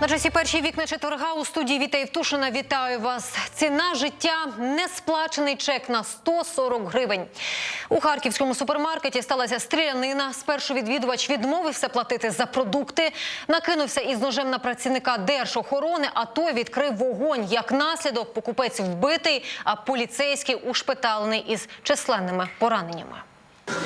На часі перші вікна четверга у студії Віта Євтушина. Вітаю вас. Ціна життя несплачений чек на 140 гривень. У харківському супермаркеті сталася стрілянина. Спершу відвідувач відмовився платити за продукти, накинувся із ножем на працівника держохорони, а той відкрив вогонь. Як наслідок, покупець вбитий, а поліцейський ушпиталений із численними пораненнями.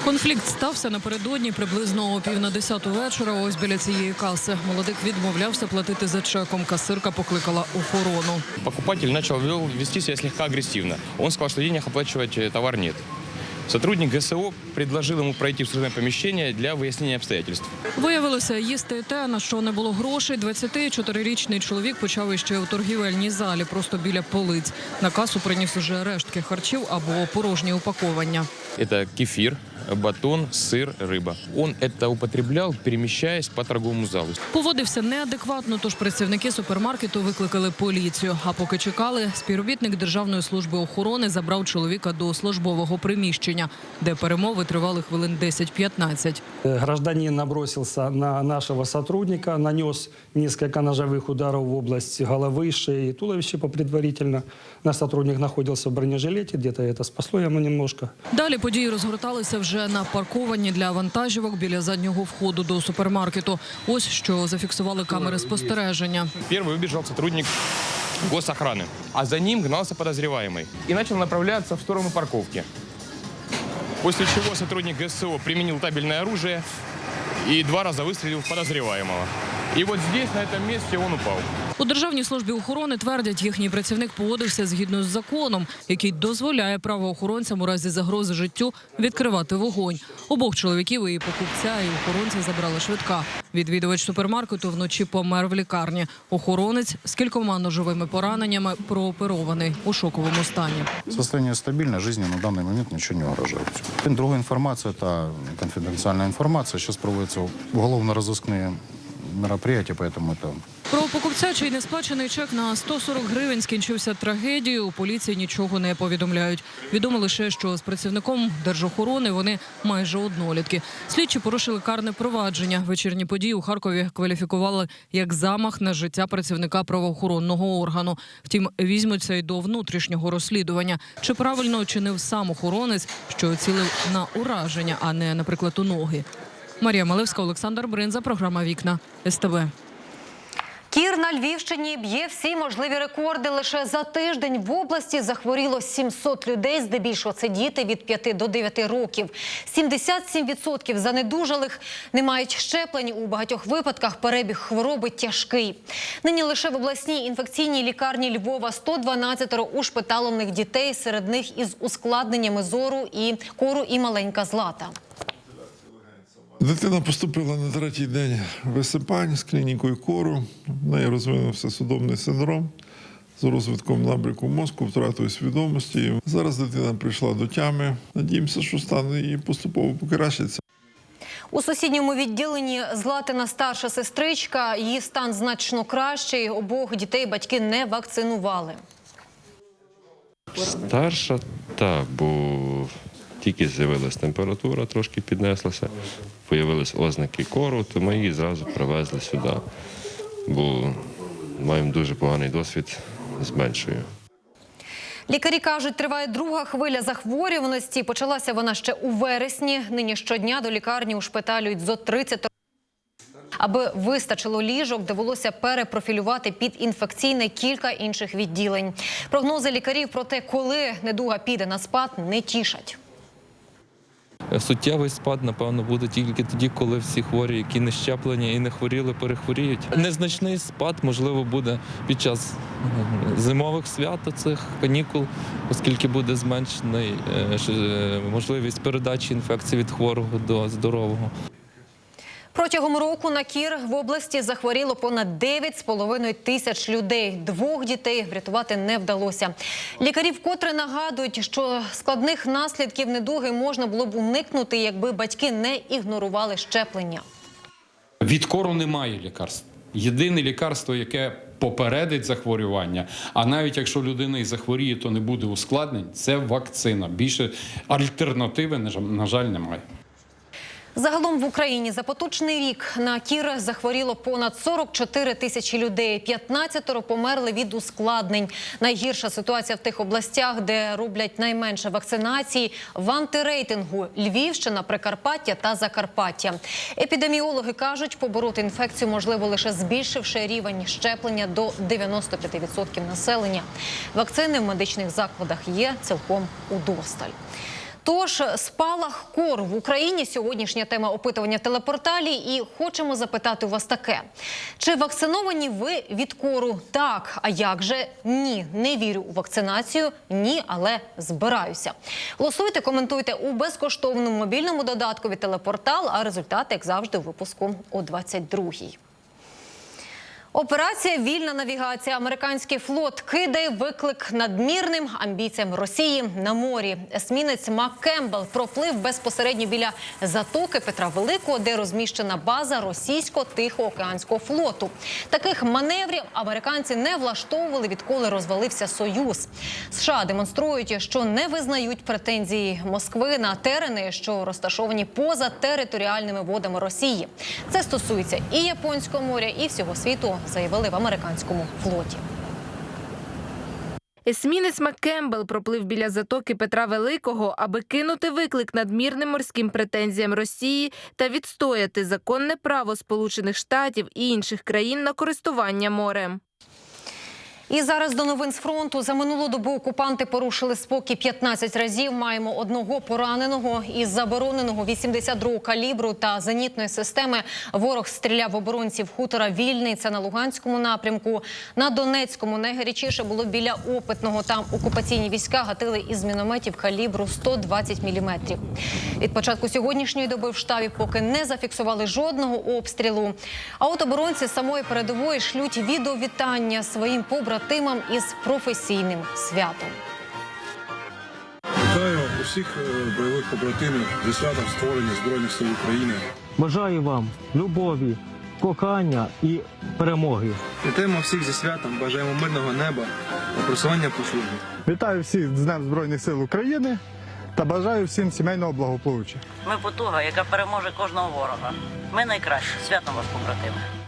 Конфлікт стався напередодні приблизно о пів на десяту вечора. Ось біля цієї каси. Молодик відмовлявся платити за чеком. Касирка покликала охорону. Покупатель начал вел- вести себя слегка агрессивно. Он сказал, что денег оплачивать э, товар нет. Сотрудник ГСО предложил ему пройти в служебное помещение для выяснения обстоятельств. Виявилося, їсти те, на що не було грошей. 24-річний чоловік почав іще у торгівельній залі, просто біля полиць. На касу приніс уже рештки харчів або порожні упаковання. Это кефир, батон, сыр, рыба. Он это употреблял, перемещаясь по торговому залу. Поводився неадекватно, тож працівники супермаркету викликали поліцію. А поки чекали, співробітник Державної служби охорони забрав чоловіка до службового приміщення, де перемови тривали хвилин 10-15. Э, Гражданин набросился на нашего сотрудника, нанес несколько ножевых ударов в область головы, шеи и туловища по предварительно. Наш сотрудник находился в бронежилете, где-то это спасло ему немножко. Далі події розгорталися вже на паркованні для вантажівок біля заднього входу до супермаркету. Ось що зафіксували камери спостереження. Первый выбежал сотрудник госохраны, а за ним гнался подозреваемый и начал направляться в сторону парковки. После чего сотрудник ГСО применил табельное оружие и два раза выстрелил в подозреваемого. И вот здесь, на этом месте, он упал. У державній службі охорони твердять, їхній працівник поводився згідно з законом, який дозволяє правоохоронцям у разі загрози життю відкривати вогонь. Обох чоловіків і покупця, і охоронця забрала швидка. Відвідувач супермаркету вночі помер в лікарні. Охоронець з кількома ножовими пораненнями прооперований у шоковому стані. Состояние стабильное, жизни на данный момент ничего не угрожает. Другая информация, это конфиденциальная информация. Сейчас проводятся уголовно-розыскные мероприятия, поэтому это Про покупця, чий несплачений чек на 140 гривень скінчився трагедією. У поліції нічого не повідомляють. Відомо лише, що з працівником держохорони вони майже однолітки. Слідчі порушили карне провадження. Вечірні події у Харкові кваліфікували як замах на життя працівника правоохоронного органу. Втім, візьмуться й до внутрішнього розслідування. Чи правильно чинив сам охоронець, що цілив на ураження, а не, наприклад, у ноги. Марія Малевська, Олександр Бринза, програма Вікна СТБ. Кір на Львівщині б'є всі можливі рекорди. Лише за тиждень в області захворіло 700 людей, здебільшого це діти від 5 до 9 років. 77% занедужалих не мають щеплень. У багатьох випадках перебіг хвороби тяжкий. Нині лише в обласній інфекційній лікарні Львова 112 ушпиталених дітей, серед них із ускладненнями зору і кору і маленька злата. Дитина поступила на третій день висипань з клінікою кору. В неї розвинувся судомний синдром з розвитком набряку мозку, втратою свідомості. Зараз дитина прийшла до тями. Надіємося, що стан її поступово покращиться. У сусідньому відділенні Златина старша сестричка. Її стан значно кращий. Обох дітей батьки не вакцинували. Старша, так, бо тільки з'явилась температура, трошки піднеслася, появились ознаки кору, то ми її зразу привезли сюди, бо маємо дуже поганий досвід з меншою. Лікарі кажуть, триває друга хвиля захворюваності. Почалася вона ще у вересні. Нині щодня до лікарні ушпиталюють зо 30 Аби вистачило ліжок, довелося перепрофілювати під інфекційне кілька інших відділень. Прогнози лікарів про те, коли недуга піде на спад, не тішать. Суттєвий спад, напевно, буде тільки тоді, коли всі хворі, які не щеплені і не хворіли, перехворіють. Незначний спад, можливо, буде під час е, зимових свят цих канікул, оскільки буде зменшений е, е, можливість передачі інфекції від хворого до здорового. Протягом року на кір в області захворіло понад 9,5 тисяч людей. Двох дітей врятувати не вдалося. Лікарі вкотре нагадують, що складних наслідків недуги можна було б уникнути, якби батьки не ігнорували щеплення. Від кору немає лікарств. Єдине лікарство, яке попередить захворювання, а навіть якщо людина і захворіє, то не буде ускладнень, це вакцина. Більше альтернативи, на жаль- немає. Загалом в Україні за поточний рік на кір захворіло понад 44 тисячі людей. 15 померли від ускладнень. Найгірша ситуація в тих областях, де роблять найменше вакцинації. В антирейтингу Львівщина, Прикарпаття та Закарпаття. Епідеміологи кажуть, побороти інфекцію можливо лише збільшивши рівень щеплення до 95% населення. Вакцини в медичних закладах є цілком удосталь. Тож спалах кору в Україні сьогоднішня тема опитування в телепорталі. І хочемо запитати у вас таке: чи вакциновані ви від кору? Так, а як же ні? Не вірю у вакцинацію, ні, але збираюся. Голосуйте, коментуйте у безкоштовному мобільному додатку від телепортал. А результати, як завжди, у випуску о 22-й. Операція Вільна навігація. Американський флот кидає виклик надмірним амбіціям Росії на морі. Есмінець Мак Кембл проплив безпосередньо біля затоки Петра Великого, де розміщена база російсько-тихоокеанського флоту. Таких маневрів американці не влаштовували, відколи розвалився союз. США демонструють, що не визнають претензії Москви на терени, що розташовані поза територіальними водами Росії. Це стосується і Японського моря, і всього світу, заявили в американському флоті. Есмінець Маккембел проплив біля затоки Петра Великого, аби кинути виклик надмірним морським претензіям Росії та відстояти законне право Сполучених Штатів і інших країн на користування морем. І зараз до новин з фронту за минулу добу окупанти порушили спокій 15 разів. Маємо одного пораненого із забороненого 82 калібру та зенітної системи. Ворог стріляв оборонців хутора Вільний. Це на Луганському напрямку. На Донецькому найгарячіше було біля опитного. Там окупаційні війська гатили із мінометів калібру 120 міліметрів. Від початку сьогоднішньої доби в штабі поки не зафіксували жодного обстрілу. А от оборонці самої передової шлють відеовітання своїм побратимам із професійним святом. Вітаю усіх е, бойових побратимів зі святом створення Збройних сил України. Бажаю вам любові, кохання і перемоги. Вітаємо всіх зі святом, бажаємо мирного неба та просування по службі. Вітаю всіх з Днем Збройних сил України та бажаю всім сімейного благополуччя. Ми потуга, яка переможе кожного ворога. Ми найкращі. Святом вас, побратими.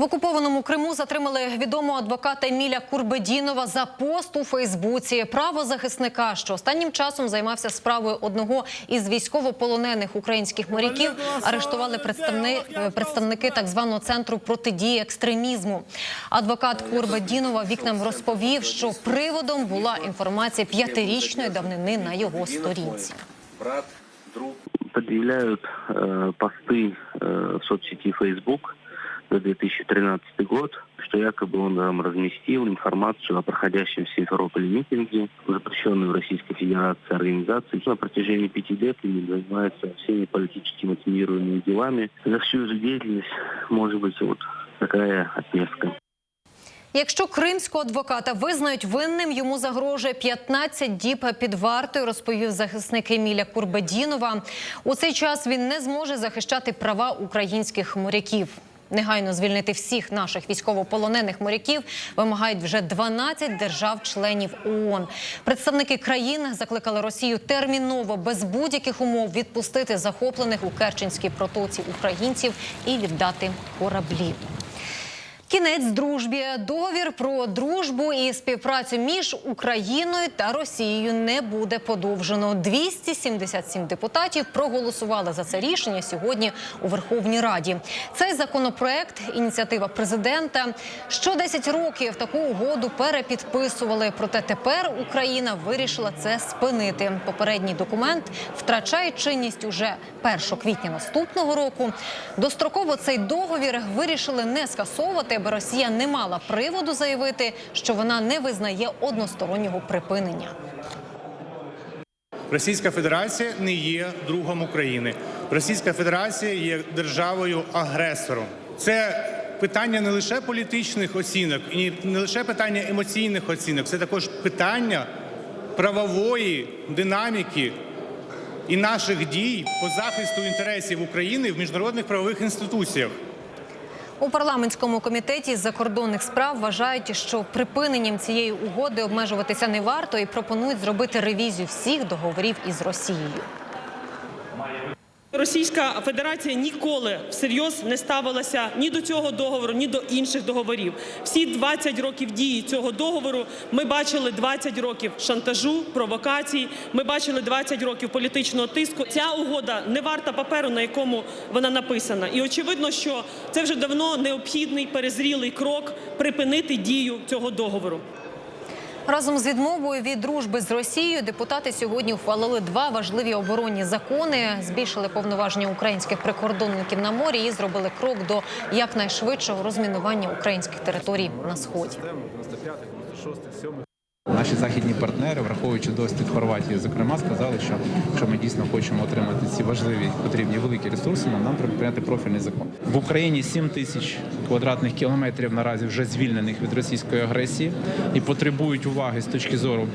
В окупованому Криму затримали відомого адвоката Еміля Курбедінова за пост у Фейсбуці. Правозахисника, що останнім часом займався справою одного із військовополонених українських моряків, арештували представни, е, представники так званого центру протидії екстремізму. Адвокат Курбедінова вікнам розповів, що приводом була інформація п'ятирічної давнини на його сторінці. предъявляют э, посты э, в соцсети Facebook за 2013 год, что якобы он там разместил информацию о проходящем в Симферополе митинге, запрещенной в Российской Федерации организации. На протяжении пяти лет они занимаются всеми политически мотивируемыми делами. За всю эту деятельность может быть вот такая отместка. Якщо кримського адвоката визнають винним, йому загрожує 15 діб під вартою, розповів захисник Еміля Курбедінова. У цей час він не зможе захищати права українських моряків. Негайно звільнити всіх наших військовополонених моряків вимагають вже 12 держав-членів ООН. Представники країн закликали Росію терміново без будь-яких умов відпустити захоплених у Керченській протоці українців і віддати кораблі. Кінець дружбі. Договір про дружбу і співпрацю між Україною та Росією не буде подовжено. 277 депутатів проголосували за це рішення сьогодні у Верховній Раді. Цей законопроект ініціатива президента. Що 10 років таку угоду перепідписували. Проте тепер Україна вирішила це спинити. Попередній документ втрачає чинність уже 1 квітня наступного року. Достроково цей договір вирішили не скасовувати, аби Росія не мала приводу заявити, що вона не визнає одностороннього припинення. Російська Федерація не є другом України. Російська Федерація є державою агресором. Це питання не лише політичних оцінок і не лише питання емоційних оцінок, це також питання правової динаміки і наших дій по захисту інтересів України в міжнародних правових інституціях. У парламентському комітеті з закордонних справ вважають, що припиненням цієї угоди обмежуватися не варто і пропонують зробити ревізію всіх договорів із Росією. Російська Федерація ніколи всерйоз не ставилася ні до цього договору, ні до інших договорів. Всі 20 років дії цього договору ми бачили 20 років шантажу, провокацій. Ми бачили 20 років політичного тиску. Ця угода не варта паперу, на якому вона написана. І очевидно, що це вже давно необхідний перезрілий крок припинити дію цього договору. Разом з відмовою від дружби з Росією депутати сьогодні ухвалили два важливі оборонні закони, збільшили повноваження українських прикордонників на морі і зробили крок до якнайшвидшого розмінування українських територій на сході. Наші західні партнери, враховуючи досвід Хорватії, зокрема, сказали, що якщо ми дійсно хочемо отримати ці важливі потрібні великі ресурси, нам треба прийняти профільний закон. В Україні 7 тисяч квадратних кілометрів наразі вже звільнених від російської агресії і потребують уваги з точки зору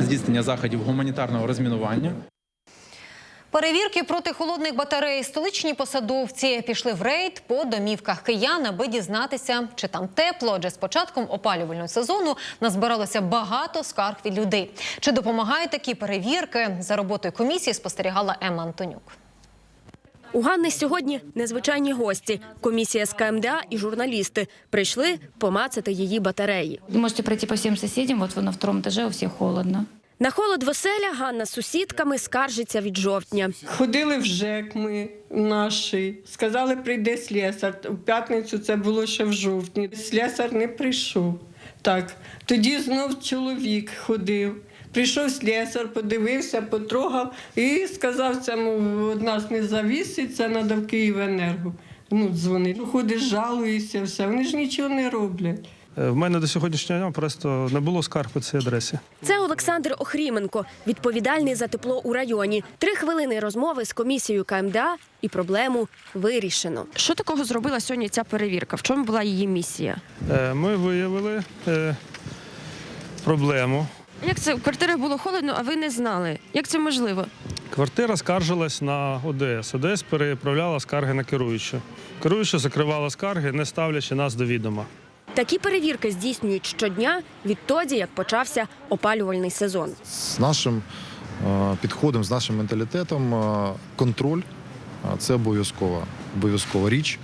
здійснення заходів гуманітарного розмінування. Перевірки проти холодних батарей столичні посадовці пішли в рейд по домівках киян, аби дізнатися, чи там тепло. Адже з початком опалювального сезону назбиралося багато скарг від людей. Чи допомагають такі перевірки? За роботою комісії спостерігала Емма Антонюк. У Ганни сьогодні незвичайні гості. Комісія з КМДА і журналісти прийшли помацати її батареї. Можете пройти по всем соседям, вот на втором этаже у всех холодно. На холод веселя Ганна з сусідками скаржиться від жовтня. Ходили в ЖЕК ми наші, сказали, прийде слесар. У п'ятницю це було ще в жовтні. Слесар не прийшов. Так, тоді знов чоловік ходив. Прийшов слесар, подивився, потрогав і сказав, це од нас не завісить, це треба в Київенерго. Ну, дзвонить. Ходиш, жалуєшся, все. Вони ж нічого не роблять. Е, В мене до сьогоднішнього дня просто не було скарг по цій адресі. Це Олександр Охріменко, відповідальний за тепло у районі. Три хвилини розмови з комісією КМДА і проблему вирішено. Що такого зробила сьогодні ця перевірка? В чому була її місія? Е, Ми виявили е, проблему. Як це в квартирах було холодно, а ви не знали? Як це можливо? Квартира скаржилась на ОДС. ОДС переправляла скарги на керуючу. Керуюча закривала скарги, не ставлячи нас до відома. Такі перевірки здійснюють щодня відтоді, як почався опалювальний сезон. З нашим е, підходом, з нашим менталітетом, е, контроль е, це обов'язкова, обов'язкова річ.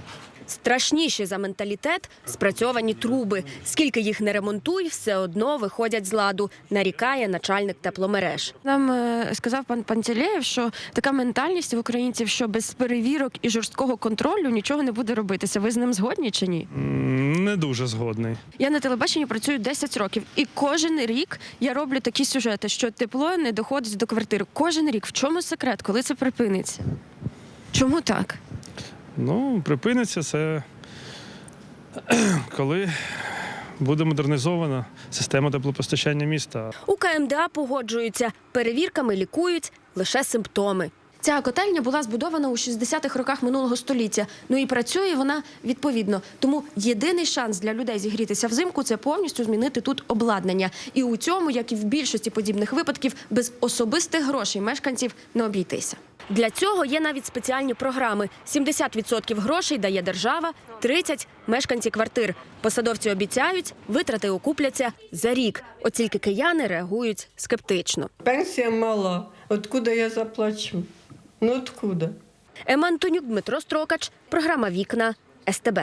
Страшніші за менталітет спрацьовані труби. Скільки їх не ремонтуй, все одно виходять з ладу, нарікає начальник тепломереж. Нам е, сказав пан Пантелеєв, що така ментальність в українців, що без перевірок і жорсткого контролю нічого не буде робитися. Ви з ним згодні чи ні? Не дуже згодний. Я на телебаченні працюю 10 років, і кожен рік я роблю такі сюжети, що тепло не доходить до квартири. Кожен рік. В чому секрет, коли це припиниться? Чому так? Ну, припиниться це коли буде модернізована система теплопостачання міста. У КМДА погоджуються, перевірками лікують лише симптоми. Ця котельня була збудована у 60-х роках минулого століття. Ну і працює вона відповідно. Тому єдиний шанс для людей зігрітися взимку це повністю змінити тут обладнання. І у цьому, як і в більшості подібних випадків, без особистих грошей мешканців не обійтися. Для цього є навіть спеціальні програми. 70% грошей дає держава, 30% – мешканці квартир. Посадовці обіцяють, витрати окупляться за рік. От тільки кияни реагують скептично. Пенсія мала. Откуда я заплачу? Ну откуда? Ема Антонюк, Дмитро Строкач, програма Вікна СТБ.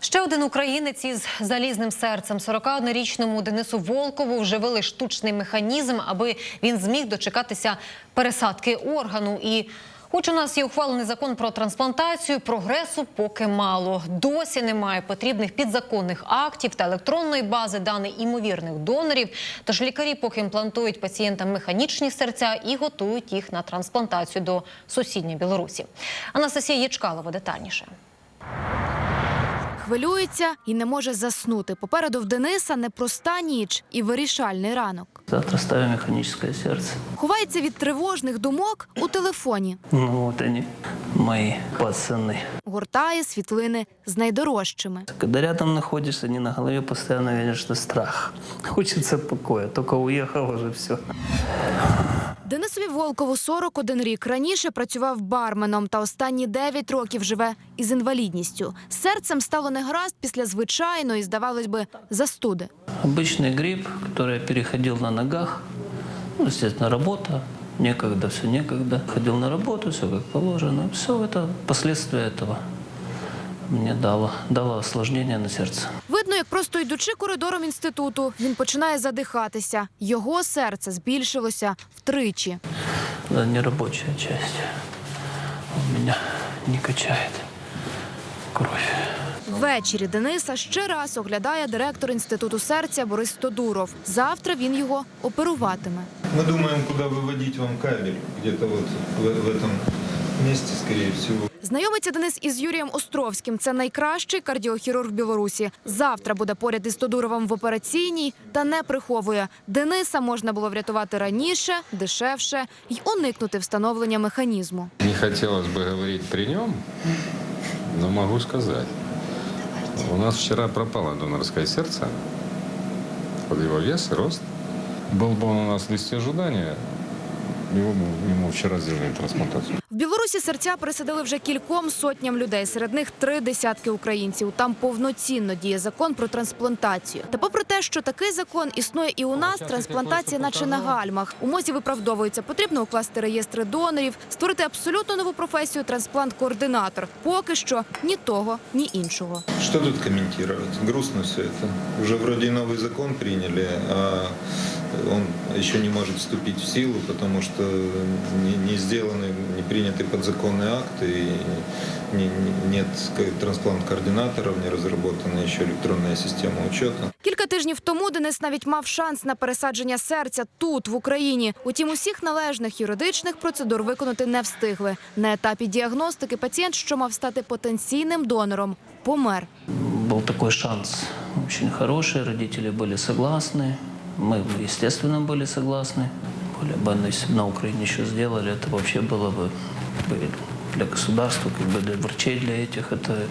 Ще один українець із залізним серцем. 41-річному Денису Волкову вживили штучний механізм, аби він зміг дочекатися пересадки органу. І хоч у нас є ухвалений закон про трансплантацію, прогресу поки мало. Досі немає потрібних підзаконних актів та електронної бази даних імовірних донорів. Тож лікарі поки імплантують пацієнтам механічні серця і готують їх на трансплантацію до сусідньої Білорусі. Анастасія Єчкалова детальніше. Хвилюється і не може заснути. Попереду в Дениса непроста ніч і вирішальний ранок. Завтра ставим механическое сердце. Ховається від тривожних думок у телефоні. Ну вот они, мои пацаны. Гортає світлини з найдорожчими. Когда рядом находишься, не на голове постоянно видишь, что страх. Хочется покоя, только уехал уже все. Денисові Волкову 41 рік. Раніше працював барменом та останні 9 років живе із інвалідністю. З Серцем стало негаразд після звичайної, здавалось би, застуди. Обычный грипп, который я переходил на ногах. Ну, естественно, работа, некогда, все некогда. Ходил на работу, все как положено. Все это последствия этого мне дало, дало осложнение на сердце. Видно, як просто йдучи коридором інституту, він починає задихатися. Його серце збільшилося втричі. Да, не рабочая часть. У меня не качает кровь. Ввечері Дениса ще раз оглядає директор інституту серця Борис Тодуров. Завтра він його оперуватиме. Мы думаем, куда выводить вам кабель. Где-то вот в, в этом месте, скорее всего. Знайомиться Денис із Юрієм Островським. Це найкращий кардіохірург Білорусі. Завтра буде поряд із Тодуровим в операційній та не приховує. Дениса можна було врятувати раніше, дешевше й уникнути встановлення механізму. Не хотелось бы говорить при нем, но могу сказать. У нас вчера пропало донорское сердце под его вес и рост. Был бы он у нас в листе ожидания, его бы- ему вчера сделали трансплантацию. В Білорусі серця присадили вже кільком сотням людей. Серед них три десятки українців. Там повноцінно діє закон про трансплантацію. Та попри те, що такий закон існує і у нас, трансплантація наче на гальмах. У мозі виправдовується. Потрібно укласти реєстри донорів, створити абсолютно нову професію трансплант-координатор. Поки що ні того, ні іншого. Что тут комментировать? Грустно все это. Уже вроде и новый закон приняли, а он еще не может вступить в силу, потому что не, не сделаны, не приняты подзаконные акты, и не- не- нет к- трансплант-координаторов, не разработана еще электронная система учета. Кілька тижнів тому Денис навіть мав шанс на пересадження серця тут, в Україні. Утім, усіх належних юридичних процедур виконати не встигли. На етапі діагностики пацієнт, що мав стати потенційним донором, помер. Был такой шанс очень хороший, родители были согласны, мы, естественно, были согласны. Более бы, ну, если бы на Украине еще сделали, это вообще было бы как бы, для государства, как бы для врачей, для этих, это,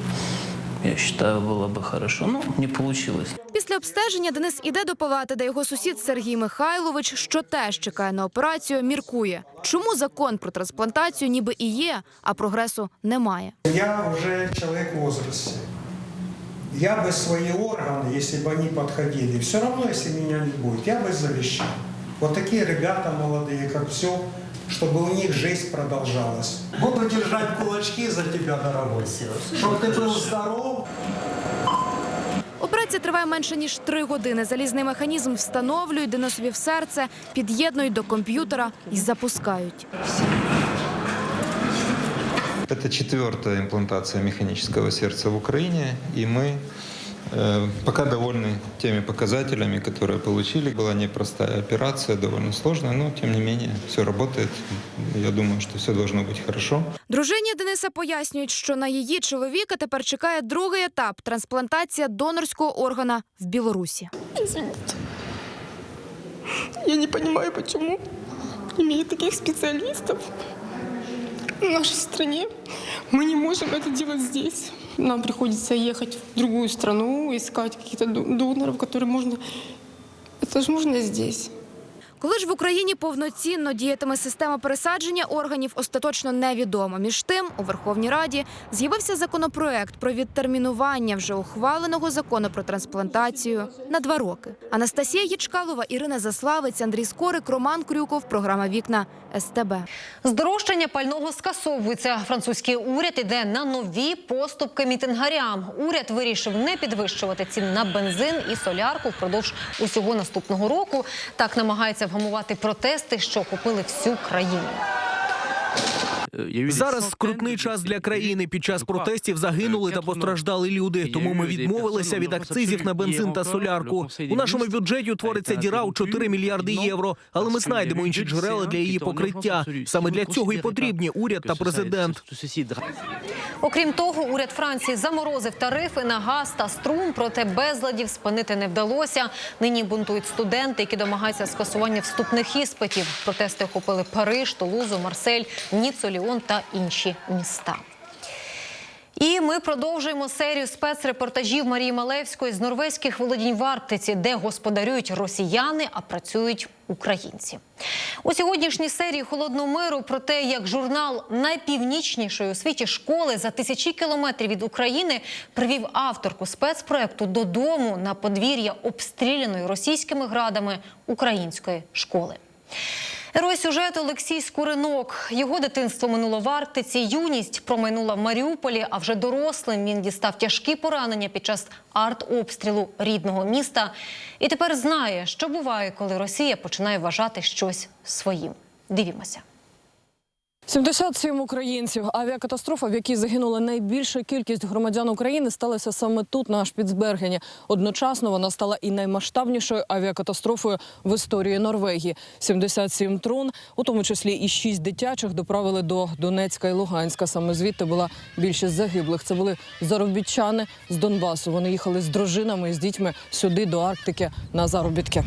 я считаю, было бы хорошо. Ну, не получилось. Після обстеження Денис іде до палати, де його сусід Сергій Михайлович, що теж чекає на операцію, міркує. Чому закон про трансплантацію ніби і є, а прогресу немає? Я уже человек в возрасте. Я бы свои органы, если бы они подходили, все равно, если меня не будет, я бы завещал. Вот такие ребята молодые, как все, чтобы у них жизнь продолжалась. Буду держать кулачки за тебя, дорогой. Чтобы ты был здоров, Операція триває менше ніж три години. Залізний механізм встановлюють Денисові в серце, під'єднують до комп'ютера і запускають. Это четвертая имплантация механического сердца в Украине, и мы э, пока довольны теми показателями, которые получили. Была непростая операция, довольно сложная, но тем не менее все работает. Я думаю, что все должно быть хорошо. Дружині Дениса пояснюють, що на її чоловіка тепер чекає другий етап трансплантація донорського органа в Білорусі. Извините. Я не понимаю, почему, имея таких специалистов в нашей стране, мы не можем это делать здесь. Нам приходится ехать в другую страну, искать каких-то ду- доноров, которые можно... Это же можно здесь. Коли ж в Україні повноцінно діятиме система пересадження органів, остаточно невідомо. Між тим, у Верховній Раді з'явився законопроект про відтермінування вже ухваленого закону про трансплантацію на два роки. Анастасія Єчкалова, Ірина Заславець, Андрій Скорик, Роман Крюков. Програма Вікна СТБ. Здорожчання пального скасовується. Французький уряд іде на нові поступки мітингарям. Уряд вирішив не підвищувати цін на бензин і солярку впродовж усього наступного року. Так намагається вгамувати протести, що купили всю країну. Зараз скрутний час для країни. Під час протестів загинули та постраждали люди. Тому ми відмовилися від акцизів на бензин та солярку. У нашому бюджеті утвориться діра у 4 мільярди євро. Але ми знайдемо інші джерела для її покриття. Саме для цього і потрібні уряд та президент. Окрім того, уряд Франції заморозив тарифи на газ та струм, проте безладів спинити не вдалося. Нині бунтують студенти, які домагаються скасування вступних іспитів. Протести охопили Париж, Тулузу, Марсель, Ніцу, Ліон та інші міста. І ми продовжуємо серію спецрепортажів Марії Малевської з норвезьких володінь в Арктиці, де господарюють росіяни, а працюють українці. У сьогоднішній серії холодного миру про те, як журнал найпівнічнішої у світі школи за тисячі кілометрів від України привів авторку спецпроекту додому на подвір'я обстріляної російськими градами української школи. Герой сюжету Олексій Скуринок. Його дитинство минуло в Арктиці, юність промайнула в Маріуполі, а вже дорослим він дістав тяжкі поранення під час артобстрілу рідного міста. І тепер знає, що буває, коли Росія починає вважати щось своїм. Дивімося. 77 українців. Авіакатастрофа, в якій загинула найбільша кількість громадян України, сталася саме тут, на Шпіцбергені. Одночасно вона стала і наймасштабнішою авіакатастрофою в історії Норвегії. 77 трун, у тому числі і 6 дитячих, доправили до Донецька і Луганська. Саме звідти була більшість загиблих. Це були заробітчани з Донбасу. Вони їхали з дружинами і з дітьми сюди до Арктики на заробітки.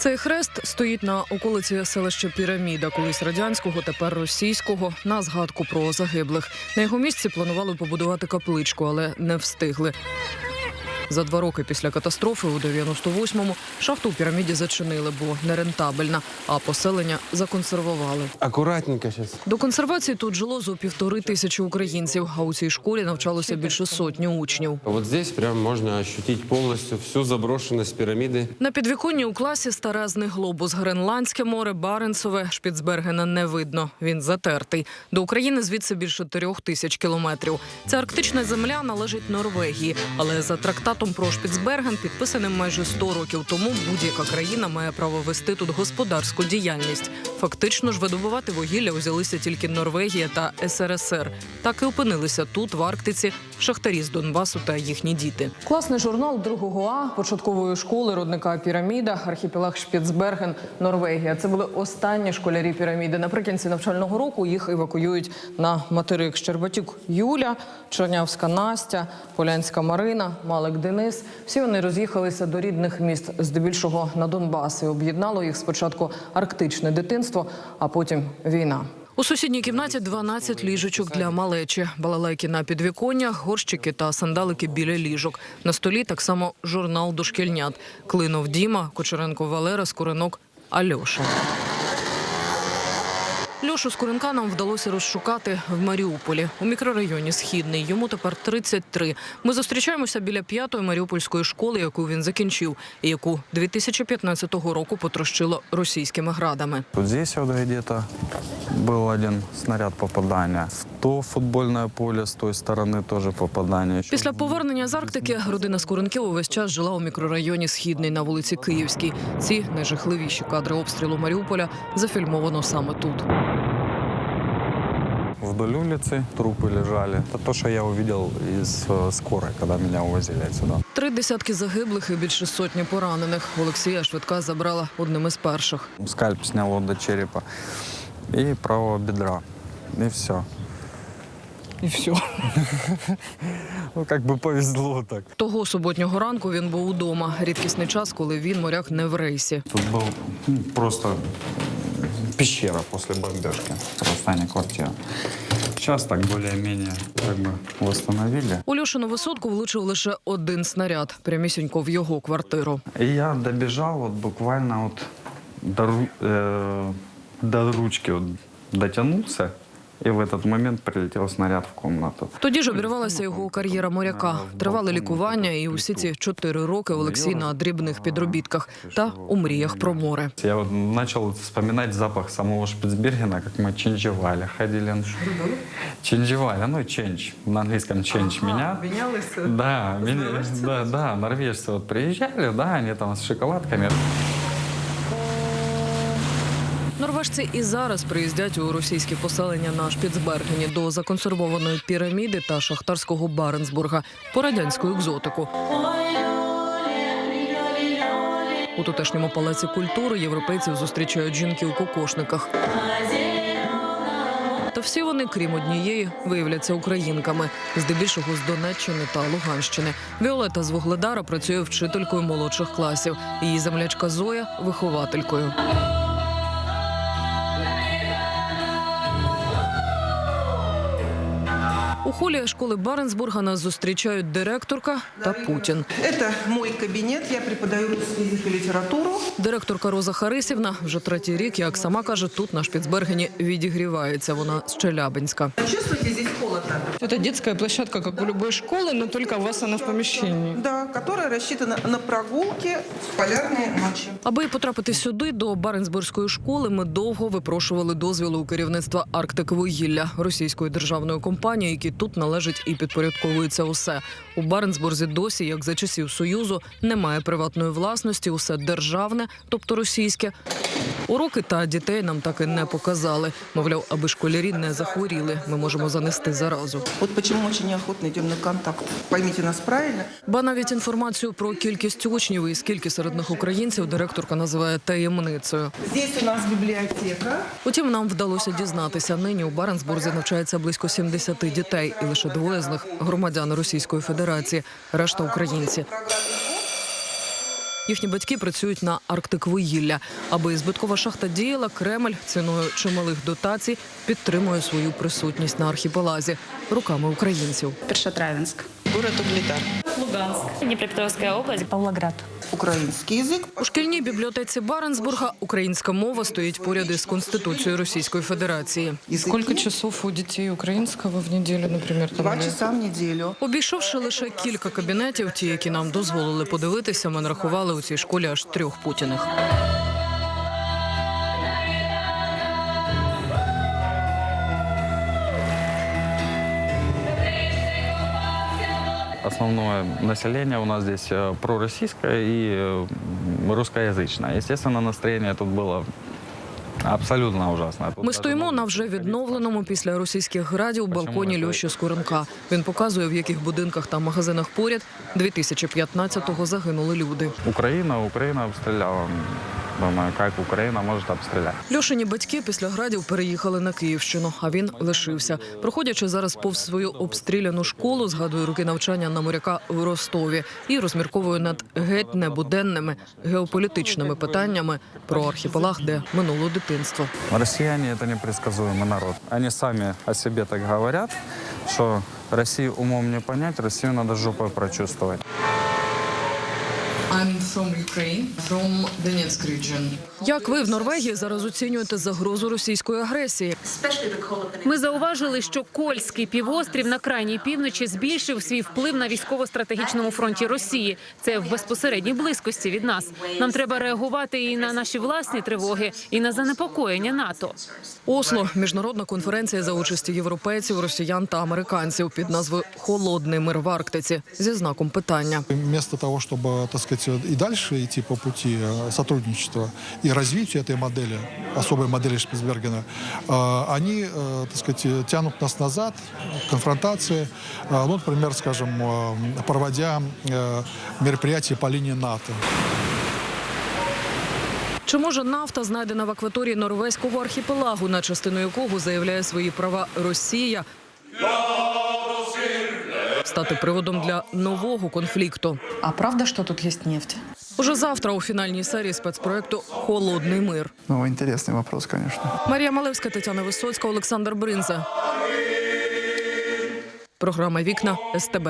Цей хрест стоїть на околиці селища Піраміда, колись радянського, тепер російського, на згадку про загиблих. На його місці планували побудувати капличку, але не встигли. За два роки після катастрофи у 98-му шахту у піраміді зачинили, бо нерентабельна, а поселення законсервували. Аккуратненько сейчас. До консервації тут жило зо півтори тисячі українців, а у цій школі навчалося більше сотні учнів. Вот здесь прям можно ощутить полностью всю заброшенность пирамиды. На підвіконні у класі старезний глобус. Гренландське море, Баренцеве, Шпіцбергена не видно. Він затертий. До України звідси більше трьох тисяч кілометрів. Ця арктична земля належить Норвегії, але за трактатом про Шпіцберген, підписаним майже 100 років тому, будь-яка країна має право вести тут господарську діяльність. Фактично ж видобувати вугілля узялися тільки Норвегія та СРСР. Так і опинилися тут, в Арктиці, шахтарі з Донбасу та їхні діти. Класний журнал другого А початкової школи родника Піраміда, архіпелаг Шпіцберген, Норвегія. Це були останні школярі піраміди. Наприкінці навчального року їх евакуюють на материк Щербатюк Юля, Чернявська Настя, Полянська Марина, Малик Денис. Всі вони роз'їхалися до рідних міст, здебільшого на Донбас. І об'єднало їх спочатку арктичне дитинство, а потім війна. У сусідній кімнаті 12 ліжечок для малечі, балалайки на підвіконнях, горщики та сандалики біля ліжок. На столі так само журнал дошкільнят. Клинов Діма, Кочеренко Валера, Скоринок Альоша. Льошу з нам вдалося розшукати в Маріуполі у мікрорайоні Східний. Йому тепер 33. Ми зустрічаємося біля п'ятої маріупольської школи, яку він закінчив, і яку 2015 року потрощило російськими градами. Тут здесь вот где-то был один снаряд попадания. В то футбольное поле с той стороны тоже попадание. Еще Після повернення з Арктики родина Скоренків увесь час жила у мікрорайоні Східний на вулиці Київській. Ці найжахливіші кадри обстрілу Маріуполя зафільмовано саме тут. Вдоль улицы трупы лежали. Это то, что я увидел из э, скорой, когда меня увозили отсюда. Три десятки загиблих і більше сотні поранених. Олексія швидка забрала одним із перших. Скальп снял до черепа и правого бедра. И все. І все. Ну, как бы повезло так. Того суботнього ранку він був удома. Рідкісний час, коли він моряк не в рейсі. Тут был ну, просто пещера после бомбежки. Просто не квартира. Сейчас так более-менее как бы восстановили. У Льошину висотку влучив лише один снаряд, прямісінько в його квартиру. И я добежал вот буквально вот до, ру- э, до ручки вот дотянулся, и в этот момент прилетел снаряд в комнату. Тоді ж обірвалася його кар'єра моряка. Тривали лікування, і усі ці чотири роки Олексій на дрібних підробітках та у мріях про море. Я вот начал вспоминать запах самого Шпицбергена, как мы чинжевали, ходили. Чинжевали, ну ченч, на английском ченч меня. Менялися? Да, меня, да, да, норвежцы вот приезжали, да, они там с шоколадками. Норвежці і зараз приїздять у російські поселення на Шпіцбергені до законсервованої піраміди та шахтарського Баренцбурга по радянську екзотику. У тутешньому палаці культури європейців зустрічають жінки у кокошниках. Та всі вони, крім однієї, виявляться українками, здебільшого з Донеччини та Луганщини. Віолета з Вугледара працює вчителькою молодших класів. Її землячка Зоя вихователькою. У У холі школи Баренцбурга нас зустрічають директорка та Путін. Это мой кабинет, я преподаю русский язык и литературу. Директорка Роза Харисівна вже третій рік, як сама каже, тут на Шпіцбергені відігрівається. Вона з Челябинська. Чувствуете здесь холодно? Это детская площадка, как у любой школы, но только у вас она в помещении. Да, которая рассчитана на прогулки в полярные ночи. Аби потрапити сюди до Баренцбурзької школи, ми довго випрошували дозвіл у керівництва Арктик Вугілля російської державної компанії, які тут належить і підпорядковується усе. У Баренцбурзі досі, як за часів Союзу, немає приватної власності, усе державне, тобто російське. Уроки та дітей нам так і не показали. Мовляв, аби школярі не захворіли, ми можемо занести заразу. Вот почему очень неохотно идем на контакт. Поймите нас правильно. Ба навіть інформацію про кількість учнів і скільки серед них українців директорка називає таємницею. Здесь у нас библиотека. Утім, нам вдалося дізнатися. Нині у Баренцбурзі навчається близько 70 дітей, і лише двоє з них громадяни Російської Федерації, решта українці. Їхні батьки працюють на Арктиквугілля. Аби збиткова шахта діяла, Кремль ціною чималих дотацій підтримує свою присутність на архіпелазі руками українців. Першотравенск. Город Угледар. Луганск. Дніпропетровська область. Павлоград. Український язик У шкільній бібліотеці Баренсбурга українська мова стоїть поряд із Конституцією Російської Федерації. І Сколько часов у дітей українського в неділю, например? там, Два часа в неділю. Обійшовши лише кілька кабінетів, ті, які нам дозволили подивитися, ми нарахували у цій школі аж трьох путіних. Основное население у нас здесь э, пророссийское и э, русскоязычное. Естественно, настроение тут было абсолютно ужасное. Тут Ми даже стоїмо на вже відновленому після російських градів балконі Льоші Скоренка. Він показує, в яких будинках та магазинах поряд 2015-го загинули люди. Украина, Украина обстреляла. Думаю, как Украина может обстрелять. Льошині батьки після градів переїхали на Київщину, а він лишився. Проходячи зараз повз свою обстріляну школу, згадує роки навчання на моряка в Ростові і розмірковує над геть небуденними геополітичними питаннями про архіпелаг, де минуло дитинство. Россияне это непредсказуемый народ. Они сами о себе так говорят, что Россию умом не понять, Россию надо жопой прочувствовать. I'm from Ukraine, from Donetsk region. Як ви в Норвегії зараз оцінюєте загрозу російської агресії? Ми зауважили, що Кольський півострів на крайній півночі збільшив свій вплив на військово-стратегічному фронті Росії. Це в безпосередній близькості від нас. Нам треба реагувати і на наші власні тривоги, і на занепокоєння НАТО. Осло міжнародна конференція за участі європейців, росіян та американців під назвою Холодний мир в Арктиці зі знаком питання. Вместо того, чтобы, так сказать, и дальше идти по пути э, сотрудничества и развития этой модели, особой модели Шпицбергена, э, они, э, так сказать, тянут нас назад, к конфронтации. Э, Ну, например, скажем, э, проводя э, мероприятия по линии НАТО. Чи може нафта, знайдена в акваторії норвезького архіпелагу, на частину якого заявляє свої права Росія, Стати приводом для нового конфлікту? А правда, що тут є нефть? Уже завтра у фінальній серії спецпроекту Холодний мир. Ну, інтересний вопрос, звісно. Марія Малевська, Тетяна Висоцька, Олександр Бринза. Програма Вікна СТБ.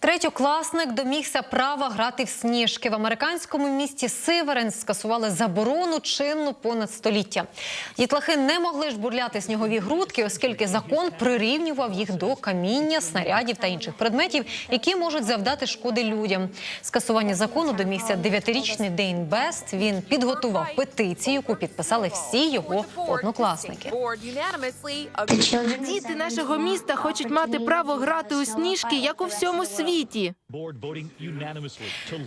Третьокласник домігся права грати в сніжки. В американському місті Сиверенс скасували заборону чинну понад століття. Дітлахи не могли жбурляти снігові грудки, оскільки закон прирівнював їх до каміння, снарядів та інших предметів, які можуть завдати шкоди людям. Скасування закону домігся дев'ятирічний Дейн Бест. Він підготував петицію, яку підписали всі його однокласники. Діти нашого міста хочуть мати право грати у сніжки, як у всьому світі.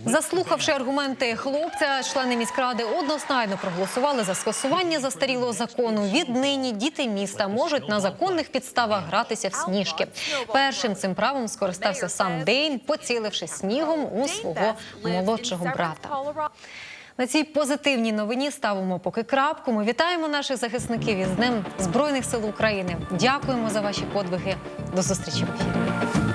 Заслухавши аргументи хлопця, члени міськради одностайно проголосували за скасування застарілого закону. Віднині діти міста можуть на законних підставах гратися в сніжки. Першим цим правом скористався сам Дейн, поціливши снігом у свого молодшого брата. На цій позитивній новині ставимо поки крапку. Ми вітаємо наших захисників із Днем Збройних сил України. Дякуємо за ваші подвиги. До зустрічі в ефірі.